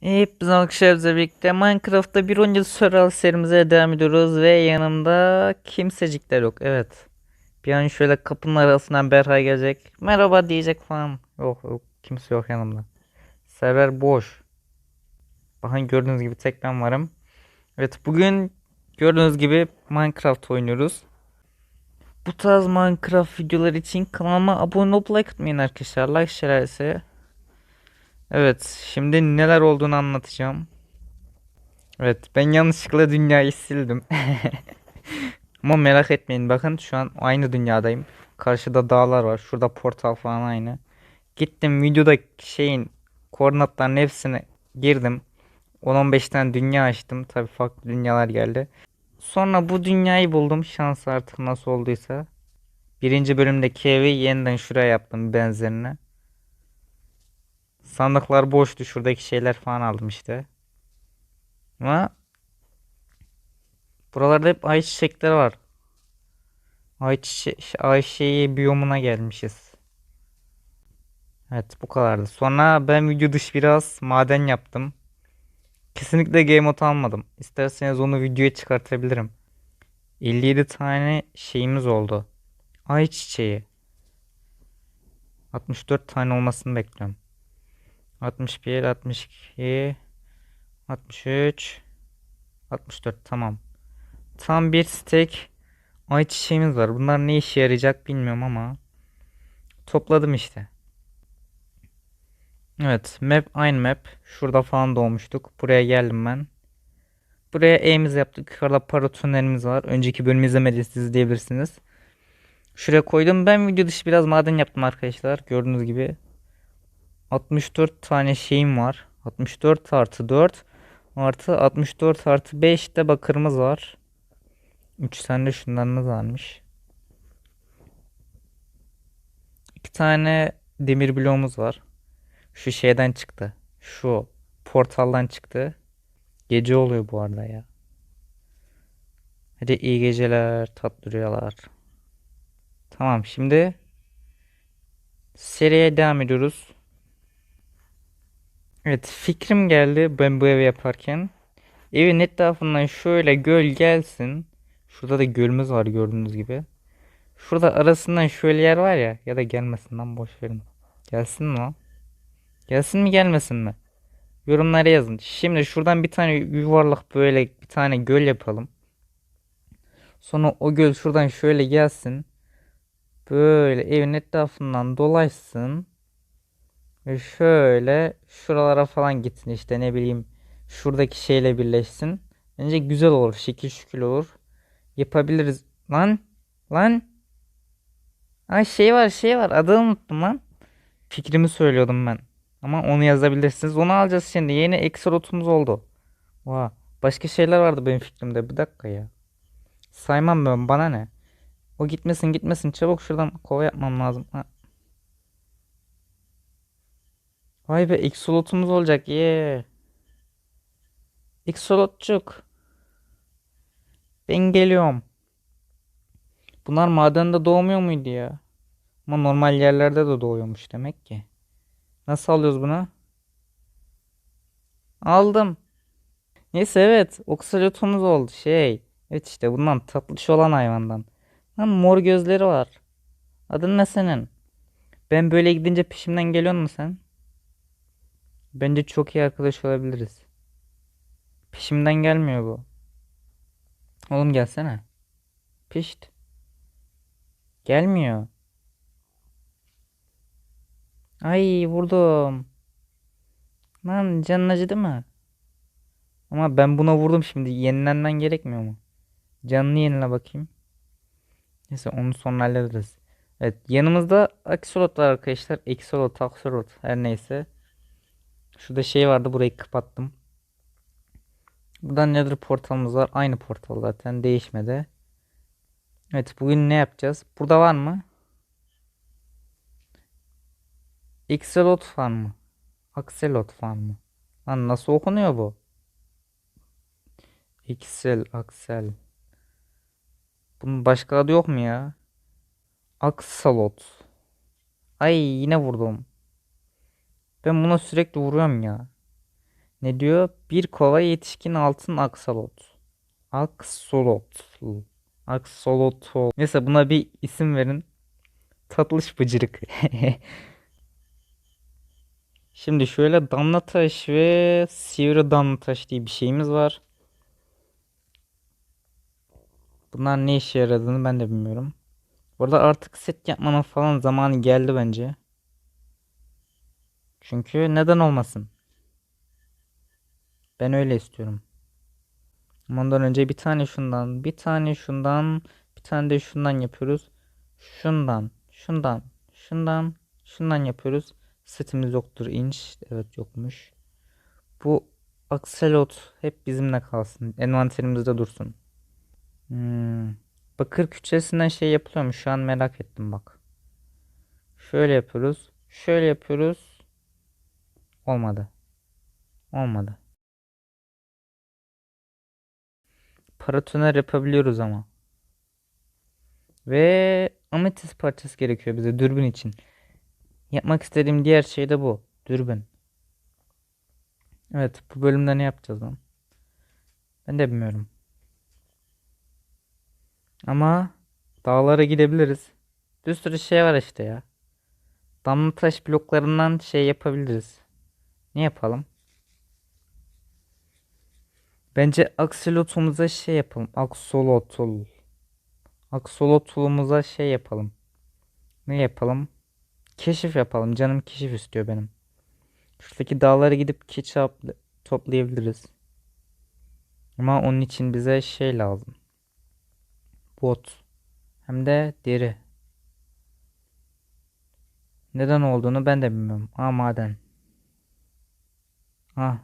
Hepinize arkadaşlarla birlikte Minecraft'ta bir oyuncu soral serimize devam ediyoruz ve yanımda kimsecikler yok. Evet. Bir an şöyle kapının arasından Berhay gelecek. Merhaba diyecek falan. Yok yok kimse yok yanımda. Server boş. Bakın gördüğünüz gibi tek ben varım. Evet bugün gördüğünüz gibi Minecraft oynuyoruz. Bu tarz Minecraft videolar için kanalıma abone olup like atmayın arkadaşlar. Like şelalesi. Evet, şimdi neler olduğunu anlatacağım. Evet, ben yanlışlıkla dünyayı sildim. Ama merak etmeyin bakın şu an aynı dünyadayım. Karşıda dağlar var. Şurada portal falan aynı. Gittim videoda şeyin koordinatların hepsini girdim. 10-15 tane dünya açtım. Tabii farklı dünyalar geldi. Sonra bu dünyayı buldum. Şans artık nasıl olduysa. Birinci bölümdeki evi yeniden şuraya yaptım benzerini. Sandıklar boştu. Şuradaki şeyler falan aldım işte. Ama buralarda hep ay çiçekleri var. Ay, çiçe ay şeyi biyomuna gelmişiz. Evet bu kadardı. Sonra ben video dışı biraz maden yaptım. Kesinlikle game mode almadım. İsterseniz onu videoya çıkartabilirim. 57 tane şeyimiz oldu. Ay çiçeği. 64 tane olmasını bekliyorum. 61, 62, 63, 64 tamam. Tam bir stack ay çiçeğimiz var. Bunlar ne işe yarayacak bilmiyorum ama topladım işte. Evet, map aynı map. Şurada falan doğmuştuk. Buraya geldim ben. Buraya evimizi yaptık. Yukarıda para tünelimiz var. Önceki bölümü izlemediyseniz izleyebilirsiniz. Şuraya koydum. Ben video dışı biraz maden yaptım arkadaşlar. Gördüğünüz gibi. 64 tane şeyim var. 64 artı 4 artı 64 artı 5 de bakırımız var. 3 tane de şunlarınız varmış. 2 tane demir bloğumuz var. Şu şeyden çıktı. Şu portaldan çıktı. Gece oluyor bu arada ya. Hadi iyi geceler, tatlı rüyalar. Tamam şimdi seriye devam ediyoruz. Evet fikrim geldi ben bu evi yaparken. Evin etrafından şöyle göl gelsin. Şurada da gölümüz var gördüğünüz gibi. Şurada arasından şöyle yer var ya. Ya da gelmesin lan boş verin. Gelsin mi o? Gelsin mi gelmesin mi? Yorumlara yazın. Şimdi şuradan bir tane yuvarlak böyle bir tane göl yapalım. Sonra o göl şuradan şöyle gelsin. Böyle evin etrafından dolaşsın. Şöyle şuralara falan gitsin işte ne bileyim şuradaki şeyle birleşsin. Bence güzel olur. Şekil şükül olur. Yapabiliriz. Lan lan. Ay şey var şey var adını unuttum lan. Fikrimi söylüyordum ben. Ama onu yazabilirsiniz. Onu alacağız şimdi. Yeni ekstrotumuz oldu. Vaa. Başka şeyler vardı benim fikrimde. Bir dakika ya. Saymam ben. Bana ne? O gitmesin gitmesin. Çabuk şuradan kova yapmam lazım. Ha. Vay be Xolot'umuz olacak. Yeah. Xolotçuk. Ben geliyorum. Bunlar madende doğmuyor muydu ya? Ama normal yerlerde de doğuyormuş demek ki. Nasıl alıyoruz bunu? Aldım. Neyse evet. Oksalotumuz oldu. Şey. Evet işte bundan tatlış olan hayvandan. Lan mor gözleri var. Adın ne senin? Ben böyle gidince peşimden geliyor musun sen? Bence çok iyi arkadaş olabiliriz. Peşimden gelmiyor bu. Oğlum gelsene. Pişt. Gelmiyor. Ay vurdum. Lan canın acıdı mı? Ama ben buna vurdum şimdi. Yenilenmen gerekmiyor mu? Canını yenile bakayım. Neyse onu sonra hallederiz. Evet yanımızda aksolot var arkadaşlar. Exolot, aksolot her neyse. Şurada şey vardı burayı kapattım. Buradan nether portalımız var. Aynı portal zaten değişmedi. Evet bugün ne yapacağız? Burada var mı? Axolot fan mı? Axolot fan mı? Lan nasıl okunuyor bu? Excel, Axel. Bunun başka adı yok mu ya? Axolot. Ay yine vurdum. Ben buna sürekli vuruyorum ya. Ne diyor? Bir kova yetişkin altın aksolot. Aksolot. Aksolot. Neyse buna bir isim verin. Tatlış bıcırık. Şimdi şöyle damla taş ve sivri damla taş diye bir şeyimiz var. Bunlar ne işe yaradığını ben de bilmiyorum. Burada artık set yapmanın falan zamanı geldi bence. Çünkü neden olmasın? Ben öyle istiyorum. Ondan önce bir tane şundan, bir tane şundan, bir tane de şundan yapıyoruz. Şundan, şundan, şundan, şundan yapıyoruz. Setimiz yoktur inç. Evet yokmuş. Bu akselot hep bizimle kalsın. Envanterimizde dursun. Hmm. Bakır küçülesinden şey yapılıyormuş. Şu an merak ettim bak. Şöyle yapıyoruz. Şöyle yapıyoruz. Olmadı. Olmadı. Paratoner yapabiliyoruz ama. Ve ametist parçası gerekiyor bize dürbün için. Yapmak istediğim diğer şey de bu. Dürbün. Evet bu bölümde ne yapacağız lan? Ben de bilmiyorum. Ama dağlara gidebiliriz. Bir sürü şey var işte ya. Damla taş bloklarından şey yapabiliriz. Ne yapalım? Bence aksolotumuza şey yapalım. Aksolotl. Aksolotlumuza şey yapalım. Ne yapalım? Keşif yapalım. Canım keşif istiyor benim. Şuradaki dağlara gidip keçi toplayabiliriz. Ama onun için bize şey lazım. Bot. Hem de deri. Neden olduğunu ben de bilmiyorum. Aa maden. Ah.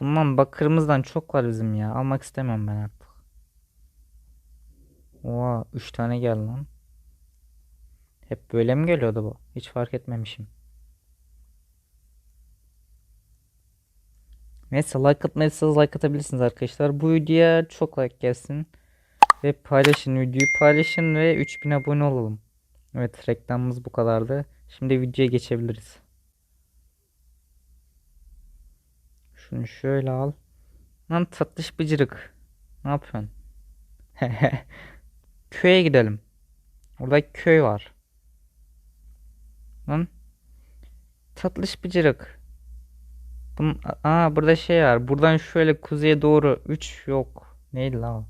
Bundan bakırımızdan çok var bizim ya. Almak istemem ben artık. Oha 3 tane geldi lan. Hep böyle mi geliyordu bu? Hiç fark etmemişim. Neyse like atmayırsanız like atabilirsiniz arkadaşlar. Bu videoya çok like gelsin. Ve paylaşın videoyu paylaşın ve 3000 abone olalım. Evet reklamımız bu kadardı. Şimdi videoya geçebiliriz. Şunu şöyle al. Lan tatlış bıcırık. Ne yapıyorsun? Köye gidelim. Orada köy var. Lan. Tatlış bıcırık. Bunun, aa burada şey var. Buradan şöyle kuzeye doğru 3 yok. Neydi la o?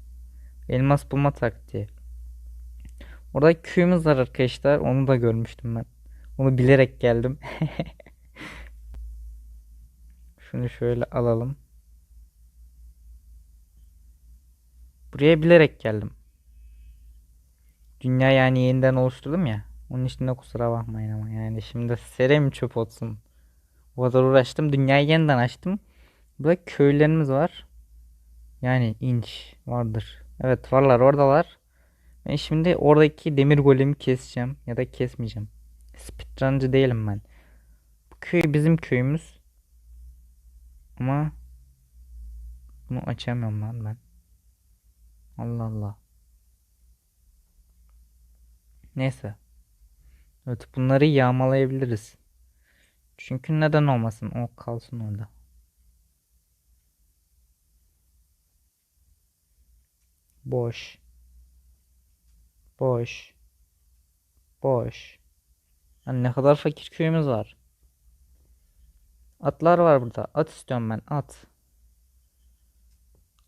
Elmas bulma taktiği. Orada köyümüz var arkadaşlar. Onu da görmüştüm ben. Onu bilerek geldim. Şunu şöyle alalım. Buraya bilerek geldim. Dünya yani yeniden oluşturdum ya. Onun için de kusura bakmayın ama yani şimdi serem çöp olsun. O kadar uğraştım. Dünyayı yeniden açtım. Burada köylerimiz var. Yani inç vardır. Evet varlar oradalar. Ben şimdi oradaki demir golemi keseceğim. Ya da kesmeyeceğim. Speedruncı değilim ben. Bu köy bizim köyümüz. Ama bunu açamıyorum lan ben. Allah Allah. Neyse. Evet bunları yağmalayabiliriz. Çünkü neden olmasın? O kalsın orada. Boş. Boş. Boş. Yani ne kadar fakir köyümüz var. Atlar var burada. At istiyorum ben. At.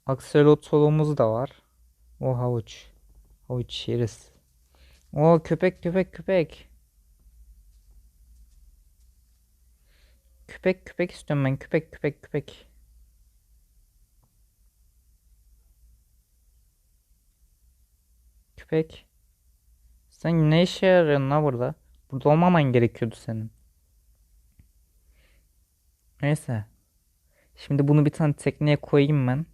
Akselotolumuz da var. O havuç. Havuç yeriz. O köpek köpek köpek. Köpek köpek istiyorum ben. Köpek köpek köpek. Köpek. Sen ne işe yarıyorsun la burada? Burada olmaman gerekiyordu senin. Neyse. Şimdi bunu bir tane tekneye koyayım ben.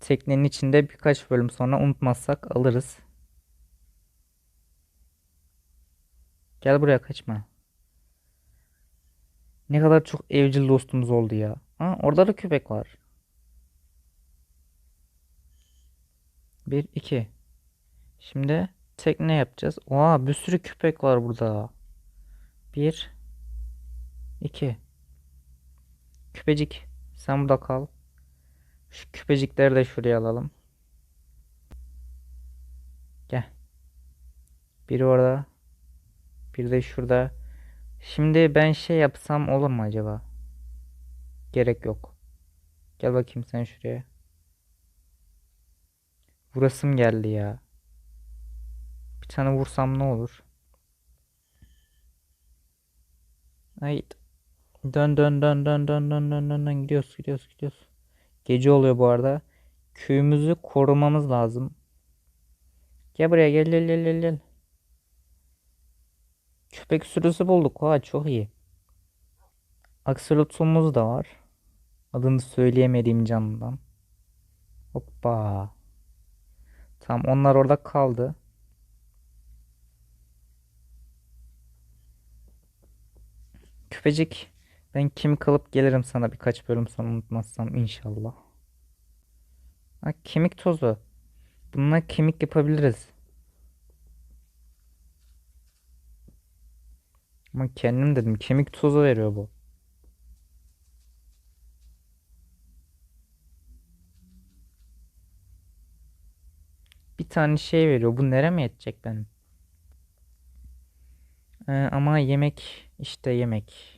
Teknenin içinde birkaç bölüm sonra unutmazsak alırız. Gel buraya kaçma. Ne kadar çok evcil dostumuz oldu ya. Ha, orada da köpek var. Bir, iki. Şimdi tekne yapacağız. Oha bir sürü köpek var burada. Bir, iki. Küpecik sen burada kal. Şu küpecikleri de şuraya alalım. Gel. Biri orada. Bir de şurada. Şimdi ben şey yapsam olur mu acaba? Gerek yok. Gel bakayım sen şuraya. Vurasım geldi ya. Bir tane vursam ne olur? Ay. Dön dön dön dön dön dön dön dön dön gidiyoruz gidiyoruz gidiyoruz. Gece oluyor bu arada. Köyümüzü korumamız lazım. Gel buraya gel gel gel gel gel. Köpek sürüsü bulduk. Ha çok iyi. Aksolotluğumuz da var. Adını söyleyemediğim canlıdan. Hoppa. Tamam onlar orada kaldı. Küpecik. Ben kemik alıp gelirim sana birkaç bölüm sonra unutmazsam inşallah. Ha, kemik tozu. Bununla kemik yapabiliriz. Ama kendim dedim kemik tozu veriyor bu. Bir tane şey veriyor. Bu nereye mi yetecek benim? Ee, ama yemek işte yemek.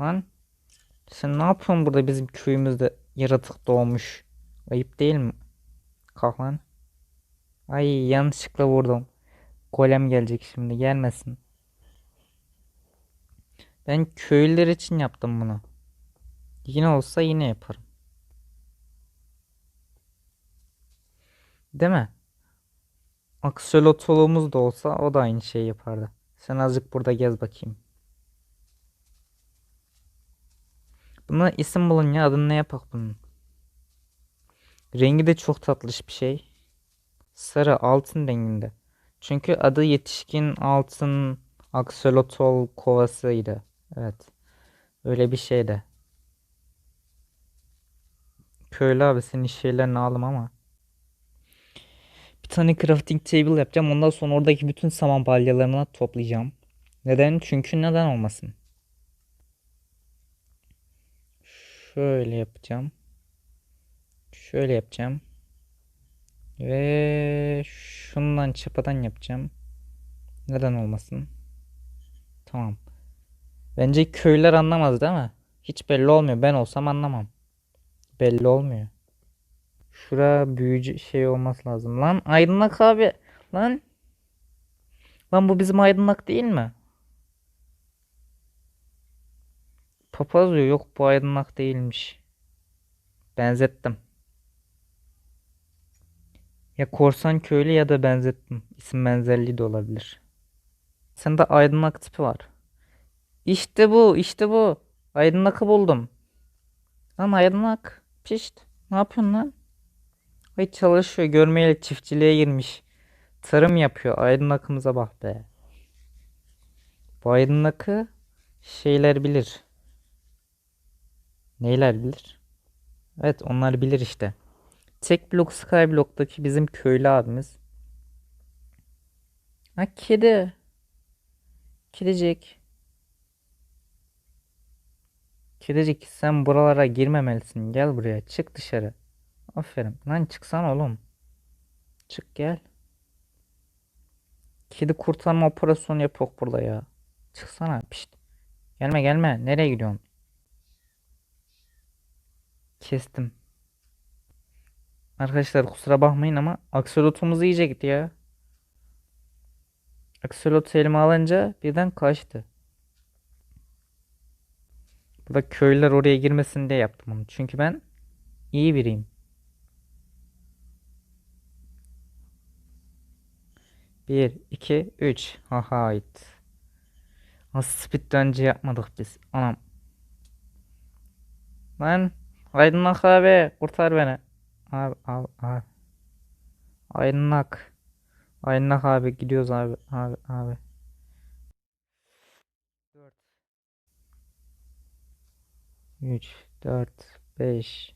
Lan sen ne yapıyorsun burada bizim köyümüzde yaratık doğmuş. Ayıp değil mi? Kalk lan. Ay yanlışlıkla vurdum. Golem gelecek şimdi gelmesin. Ben köylüler için yaptım bunu. Yine olsa yine yaparım. Değil mi? Aksolotluğumuz da olsa o da aynı şeyi yapardı. Sen azıcık burada gez bakayım. Buna isim bulun ya adını ne yapak bunun? Rengi de çok tatlış bir şey. Sarı altın renginde. Çünkü adı yetişkin altın aksolotl kovasıydı. Evet. Öyle bir şeydi. Köylü abi senin şeylerini aldım ama. Bir tane crafting table yapacağım. Ondan sonra oradaki bütün saman balyalarını toplayacağım. Neden? Çünkü neden olmasın? Şöyle yapacağım. Şöyle yapacağım. Ve şundan çapadan yapacağım. Neden olmasın? Tamam. Bence köylüler anlamaz değil mi? Hiç belli olmuyor. Ben olsam anlamam. Belli olmuyor. Şura büyücü şey olması lazım. Lan aydınlık abi. Lan. Lan bu bizim aydınlık değil mi? Papaz diyor. Yok bu aydınlık değilmiş. Benzettim. Ya korsan köylü ya da benzettim. İsim benzerliği de olabilir. Sende aydınlık tipi var. İşte bu, işte bu. Aydınlık'ı buldum. Lan aydınlık. Pişt. Ne yapıyorsun lan? Ay çalışıyor. Görmeyeli çiftçiliğe girmiş. Tarım yapıyor. Aydınlık'ımıza bak be. Bu aydınlık'ı şeyler bilir. Neyler bilir? Evet onlar bilir işte. Tek blok Skyblock'taki bizim köylü abimiz. Ha kedi. Kedicik. Kedicik sen buralara girmemelisin. Gel buraya. Çık dışarı. Aferin. Lan çıksana oğlum. Çık gel. Kedi kurtarma operasyonu yapıyor burada ya. Çıksana. Pişt. Gelme gelme. Nereye gidiyorsun? Kestim. Arkadaşlar kusura bakmayın ama aksolotumuz iyice gitti ya. Aksolot elime alınca birden kaçtı. Burada köylüler oraya girmesin diye yaptım onu. Çünkü ben iyi biriyim. Bir, iki, üç. Hahayt. Nasıl speed önce yapmadık biz. Anam. Lan. Aydınlak abi kurtar beni. Abi abi abi. Aydınlak. Aydınlak abi gidiyoruz abi abi abi. Dört. Üç, dört, beş.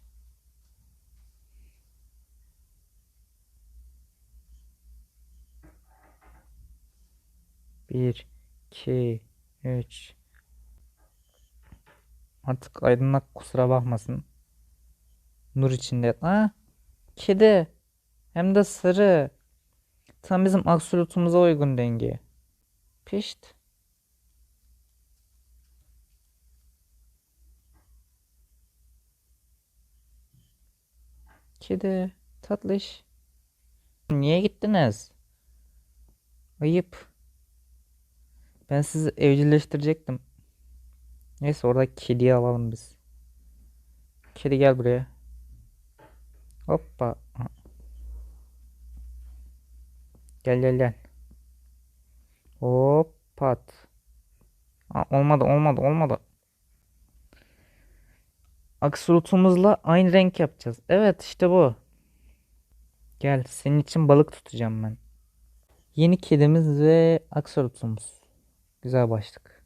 Bir, iki, üç. Artık aydınlak kusura bakmasın. Nur içinde. Ha? Kedi. Hem de sarı. Tam bizim aksolotumuza uygun rengi. Pişt. Kedi. Tatlış. Niye gittiniz? Ayıp. Ben sizi evcilleştirecektim. Neyse orada kediyi alalım biz. Kedi gel buraya. Hoppa. Gel gel gel. Hop. Aa, olmadı olmadı olmadı. Aksolotumuzla aynı renk yapacağız. Evet işte bu. Gel senin için balık tutacağım ben. Yeni kedimiz ve aksolotumuz. Güzel başlık.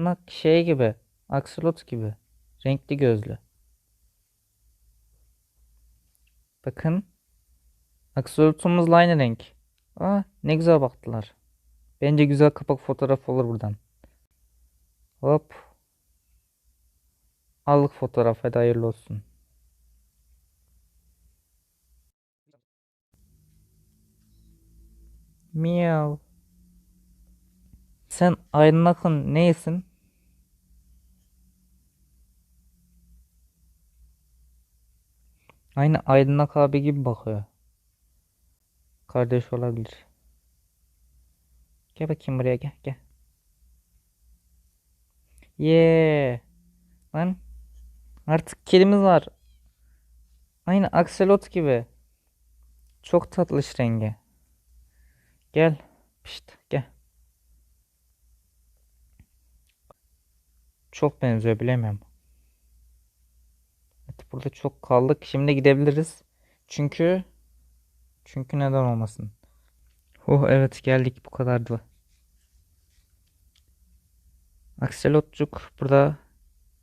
Bak şey gibi. Aksolot gibi. Renkli gözlü. Bakın. Aksolotumuzla aynı renk. Aa, ne güzel baktılar. Bence güzel kapak fotoğrafı olur buradan. Hop. Aldık fotoğraf. Hadi hayırlı olsun. Miyav. Sen aydınlatın neysin? Aynı Aydınlık abi gibi bakıyor. Kardeş olabilir. Gel bakayım buraya gel gel. Yee. Lan. Artık kedimiz var. Aynı akselot gibi. Çok tatlış rengi. Gel. Pişt gel. Çok benziyor bilemiyorum. Burada çok kaldık. Şimdi gidebiliriz. Çünkü çünkü neden olmasın? Oh evet geldik bu kadardı. Akselotçuk burada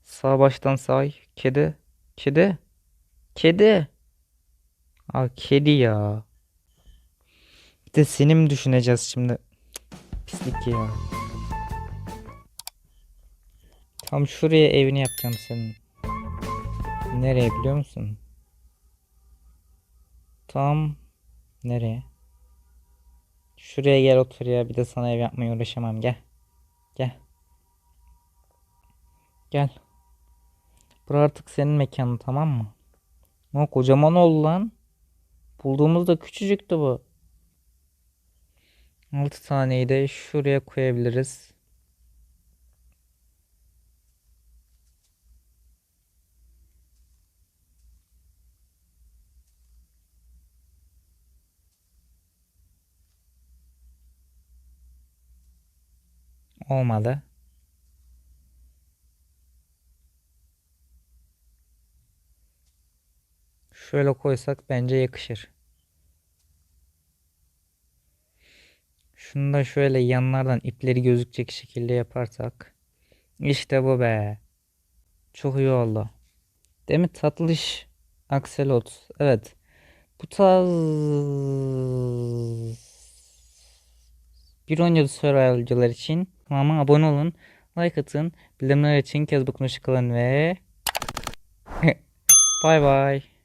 sağ baştan say. Kedi. Kedi. Kedi. Aa kedi ya. Bir de seni mi düşüneceğiz şimdi? Pislik ya. Tam şuraya evini yapacağım senin. Nereye biliyor musun? Tam nereye? Şuraya gel otur ya. Bir de sana ev yapmaya uğraşamam. Gel. Gel. Gel. Bura artık senin mekanın tamam mı? O kocaman oldu lan. Bulduğumuzda küçücüktü bu. 6 taneyi de şuraya koyabiliriz. Olmadı. Şöyle koysak bence yakışır. Şunu da şöyle yanlardan ipleri gözükecek şekilde yaparsak. İşte bu be. Çok iyi oldu. Değil mi? Tatlış akselot. Evet. Bu tarz bir oyuncu survival'cılar için kanalıma abone olun. Like atın. Bildirimler için kez bakın kalın ve Bye bye.